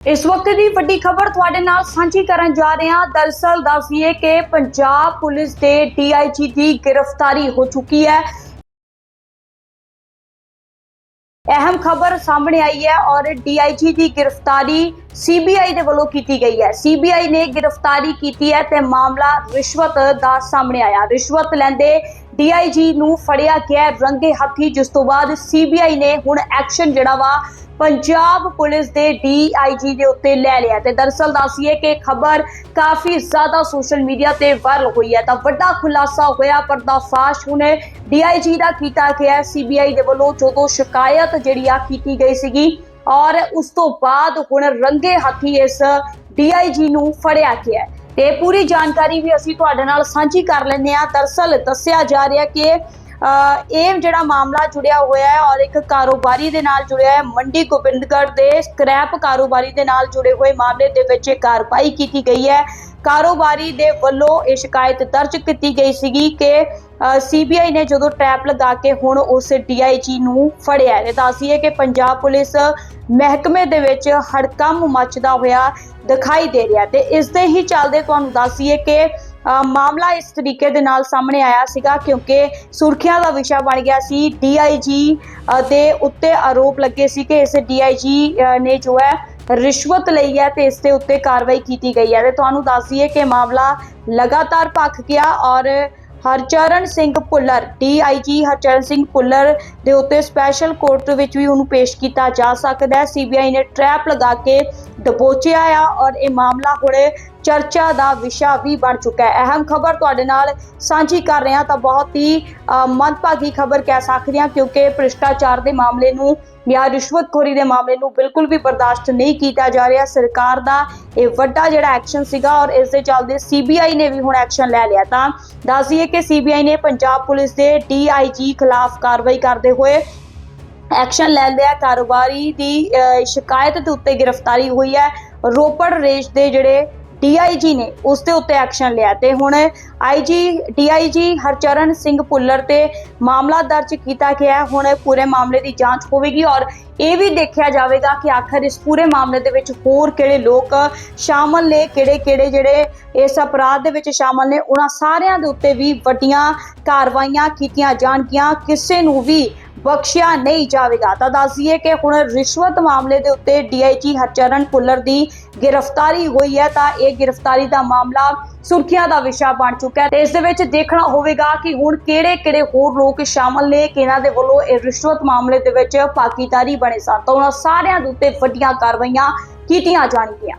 ਇਸ ਵਕਤ ਦੀ ਵੱਡੀ ਖਬਰ ਤੁਹਾਡੇ ਨਾਲ ਸਾਂਝੀ ਕਰਨ ਜਾ ਰਹੇ ਹਾਂ। ਦਰਸਲ ਦੱਸੀਏ ਕਿ ਪੰਜਾਬ ਪੁਲਿਸ ਦੇ ਡੀਆਈਜੀ ਦੀ ਗ੍ਰਿਫਤਾਰੀ ਹੋ ਚੁੱਕੀ ਹੈ। ਅਹਿਮ ਖਬਰ ਸਾਹਮਣੇ ਆਈ ਹੈ ਔਰ ਡੀਆਈਜੀ ਦੀ ਗ੍ਰਿਫਤਾਰੀ ਸੀਬੀਆਈ ਦੇ ਵੱਲੋਂ ਕੀਤੀ ਗਈ ਹੈ। ਸੀਬੀਆਈ ਨੇ ਗ੍ਰਿਫਤਾਰੀ ਕੀਤੀ ਹੈ ਤੇ ਮਾਮਲਾ ਰਿਸ਼ਵਤ ਦਾ ਸਾਹਮਣੇ ਆਇਆ। ਰਿਸ਼ਵਤ ਲੈਂਦੇ ਡੀਆਈਜੀ ਨੂੰ ਫੜਿਆ ਗਿਆ ਹੈ ਰੰਗੇ ਹੱਥੀ, ਜਿਸ ਤੋਂ ਬਾਅਦ ਸੀਬੀਆਈ ਨੇ ਹੁਣ ਐਕਸ਼ਨ ਜਿਹੜਾ ਵਾ ਪੰਜਾਬ ਪੁਲਿਸ ਦੇ ਡੀਆਈਜੀ ਦੇ ਉੱਤੇ ਲੈ ਲਿਆ ਤੇ ਦਰਸਲ ਦੱਸੀਏ ਕਿ ਖਬਰ ਕਾਫੀ ਜ਼ਿਆਦਾ ਸੋਸ਼ਲ ਮੀਡੀਆ ਤੇ ਵਾਇਰਲ ਹੋਈ ਹੈ। ਤਾਂ ਵੱਡਾ ਖੁਲਾਸਾ ਹੋਇਆ, ਪਰਦਾਫਾਸ਼ ਹੁਣੇ ਡੀਆਈਜੀ ਦਾ ਕੀਤਾ ਗਿਆ ਸੀਬੀਆਈ ਦੇ ਵੱਲੋਂ ਜਦੋਂ ਸ਼ਿਕਾਇਤ ਜਿਹੜੀ ਆ ਕੀਤੀ ਗਈ ਸੀਗੀ ਔਰ ਉਸ ਤੋਂ ਬਾਅਦ ਹੁਣ ਰੰਗੇ ਹੱਥੀ ਇਸ ਡੀਆਈਜੀ ਨੂੰ ਫੜਿਆ ਗਿਆ ਤੇ ਪੂਰੀ ਜਾਣਕਾਰੀ ਵੀ ਅਸੀਂ ਤੁਹਾਡੇ ਨਾਲ ਸਾਂਝੀ ਕਰ ਲੈਂਦੇ ਆ ਦਰਸਲ ਦੱਸਿਆ ਜਾ ਰਿਹਾ ਕਿ ਇਹ ਜਿਹੜਾ ਮਾਮਲਾ ਜੁੜਿਆ ਹੋਇਆ ਹੈ ਔਰ ਇੱਕ ਕਾਰੋਬਾਰੀ ਦੇ ਨਾਲ ਜੁੜਿਆ ਹੈ, ਮੰਡੀ ਗੋਬਿੰਦਗੜ੍ਹ ਦੇ ਸਕ੍ਰੈਪ ਕਾਰੋਬਾਰੀ ਦੇ ਨਾਲ ਜੁੜੇ ਹੋਏ ਮਾਮਲੇ ਦੇ ਵਿੱਚ ਇਹ ਕਾਰਵਾਈ ਕੀਤੀ ਗਈ ਹੈ। ਕਾਰੋਬਾਰੀ ਦੇ ਵੱਲੋਂ ਇਹ ਸ਼ਿਕਾਇਤ ਦਰਜ ਕੀਤੀ ਗਈ ਸੀਗੀ ਕਿ ਸੀਬੀਆਈ ਨੇ ਜਦੋਂ ਟ੍ਰੈਪ ਲਗਾ ਕੇ ਹੁਣ ਉਸ ਡੀਆਈਜੀ ਨੂੰ ਫੜਿਆ ਹੈ ਤੇ ਦੱਸੀਏ ਕਿ ਪੰਜਾਬ ਪੁਲਿਸ ਮਹਿਕਮੇ ਦੇ ਵਿੱਚ ਹੜਕੰਮ ਮੱਚਦਾ ਹੋਇਆ ਦਿਖਾਈ ਦੇ ਰਿਹਾ ਤੇ ਇਸ ਦੇ ਹੀ ਚੱਲਦੇ ਤੁਹਾਨੂੰ ਦੱਸੀਏ ਕਿ ਮਾਮਲਾ ਇਸ ਤਰੀਕੇ ਦੇ ਨਾਲ ਸਾਹਮਣੇ ਆਇਆ ਸੀਗਾ ਕਿਉਂਕਿ ਸੁਰਖੀਆਂ ਦਾ ਵਿਸ਼ਾ ਬਣ ਗਿਆ ਸੀ। ਡੀਆਈਜੀ ਦੇ ਉੱਤੇ ਆਰੋਪ ਲੱਗੇ ਸੀ ਕਿ ਇਸ ਡੀਆਈਜੀ ਨੇ ਜੋ ਹੈ ਰਿਸ਼ਵਤ ਲਈ ਹੈ ਤੇ ਇਸ ਦੇ ਉੱਤੇ ਕਾਰਵਾਈ ਕੀਤੀ ਗਈ ਹੈ। ਤੇ ਤੁਹਾਨੂੰ ਦੱਸ ਦਈਏ ਕਿ ਮਾਮਲਾ ਲਗਾਤਾਰ ਭਖ ਗਿਆ ਔਰ ਹਰਚਰਨ ਸਿੰਘ ਭੁੱਲਰ ਡੀਆਈਜੀ ਹਰਚਰਨ ਸਿੰਘ ਭੁੱਲਰ ਦੇ ਉੱਤੇ ਸਪੈਸ਼ਲ ਕੋਰਟ ਵਿੱਚ ਵੀ ਉਹਨੂੰ ਪੇਸ਼ ਕੀਤਾ ਜਾ ਸਕਦਾ ਹੈ। ਸੀਬੀਆਈ ਨੇ ਟ੍ਰੈਪ ਲਗਾ ਕੇ ਦਬੋਚਿਆ ਆ ਔਰ ਇਹ ਮਾਮਲਾ ਹੁਣ ਚਰਚਾ ਦਾ ਵਿਸ਼ਾ ਵੀ ਬਣ ਚੁੱਕਾ ਹੈ। ਅਹਿਮ ਖਬਰ ਤੁਹਾਡੇ ਨਾਲ ਸਾਂਝੀ ਕਰ ਰਹੇ ਹਾਂ ਤਾਂ ਬਹੁਤ ਹੀ ਮੰਦਭਾਗੀ ਖਬਰ ਕਹਿ ਸਕਦੇ ਹਾਂ ਕਿਉਂਕਿ ਭ੍ਰਿਸ਼ਟਾਚਾਰ ਦੇ ਮਾਮਲੇ ਨੂੰ ਜਾਂ ਰਿਸ਼ਵਤਖੋਰੀ ਦੇ ਮਾਮਲੇ ਨੂੰ ਬਿਲਕੁਲ ਵੀ ਬਰਦਾਸ਼ਤ ਨਹੀਂ ਕੀਤਾ ਜਾ ਰਿਹਾ। ਸਰਕਾਰ ਦਾ ਇਹ ਵੱਡਾ ਜਿਹੜਾ ਐਕਸ਼ਨ ਸੀਗਾ ਔਰ ਇਸ ਦੇ ਚੱਲਦੇ ਸੀਬੀਆਈ ਨੇ ਵੀ ਹੁਣ ਐਕਸ਼ਨ ਲੈ ਲਿਆ। ਤਾਂ ਦੱਸ ਦਈਏ ਕਿ ਸੀਬੀਆਈ ਨੇ ਪੰਜਾਬ ਪੁਲਿਸ ਦੇ ਡੀਆਈਜੀ ਖਿਲਾਫ ਕਾਰਵਾਈ ਕਰਦੇ ਹੋਏ ਐਕਸ਼ਨ ਲੈ ਲਿਆ ਕਾਰੋਬਾਰੀ ਦੀ ਅਹ, ਸ਼ਿਕਾਇਤ ਦੇ ਉੱਤੇ ਗ੍ਰਿਫਤਾਰੀ ਹੋਈ ਹੈ। ਰੋਪੜ ਰੇਸ਼ ਦੇ ਜਿਹੜੇ ਡੀਆਈਜੀ ਨੇ ਉਸ ਦੇ ਉੱਤੇ ਐਕਸ਼ਨ ਲਿਆ ਤੇ ਹੁਣ ਆਈਜੀ ਡੀਆਈਜੀ ਹਰਚਰਨ ਸਿੰਘ ਭੁੱਲਰ ਤੇ ਮਾਮਲਾ ਦਰਜ ਕੀਤਾ ਗਿਆ। ਹੈ ਹੁਣ ਪੂਰੇ ਮਾਮਲੇ ਦੀ ਜਾਂਚ ਹੋਵੇਗੀ ਔਰ ਇਹ ਵੀ ਦੇਖਿਆ ਜਾਵੇਗਾ ਕਿ ਆਖਰ ਇਸ ਪੂਰੇ ਮਾਮਲੇ ਦੇ ਵਿੱਚ ਹੋਰ ਕਿਹੜੇ ਲੋਕ ਸ਼ਾਮਲ ਨੇ ਕਿਹੜੇ ਕਿਹੜੇ ਜਿਹੜੇ ਇਸ ਅਪਰਾਧ ਦੇ ਵਿੱਚ ਸ਼ਾਮਲ ਨੇ, ਉਹਨਾਂ ਸਾਰਿਆਂ ਦੇ ਉੱਤੇ ਵੀ ਵੱਡੀਆਂ ਕਾਰਵਾਈਆਂ ਕੀਤੀਆਂ ਜਾਣਗੀਆਂ। ਕਿਸੇ ਨੂੰ ਵੀ ਬਖਸ਼ਿਆ ਨਹੀਂ ਜਾਵੇਗਾ। ਤਾਂ ਦੱਸੀਏ ਕਿ ਹੁਣ ਰਿਸ਼ਵਤ ਮਾਮਲੇ ਦੇ ਉੱਤੇ ਡੀਆਈਜੀ ਹਰਚਰਨ ਭੁੱਲਰ ਦੀ ਗ੍ਰਿਫਤਾਰੀ ਹੋਈ ਹੈ, ਤਾਂ ਇਹ ਗ੍ਰਿਫਤਾਰੀ ਦਾ ਮਾਮਲਾ ਸੁਰਖੀਆਂ ਦਾ ਵਿਸ਼ਾ ਬਣ ਚੁੱਕਾ ਹੈ। ਤੇ ਇਸ ਦੇ ਵਿੱਚ ਦੇਖਣਾ ਹੋਵੇਗਾ ਕਿ ਹੁਣ ਕਿਹੜੇ ਕਿਹੜੇ ਹੋਰ ਲੋਕ ਸ਼ਾਮਲ ਨੇ ਕਿ ਇਹਨਾਂ ਦੇ ਵੱਲੋਂ ਇਹ ਰਿਸ਼ਵਤ ਮਾਮਲੇ ਦੇ ਵਿੱਚ ਭਾਗੀਦਾਰੀ ਬਣੇ ਸਨ। ਤਾਂ ਉਹਨਾਂ ਸਾਰਿਆਂ ਦੇ ਉੱਤੇ ਵੱਡੀਆਂ ਕਾਰਵਾਈਆਂ ਕੀਤੀਆਂ ਜਾਣਗੀਆਂ।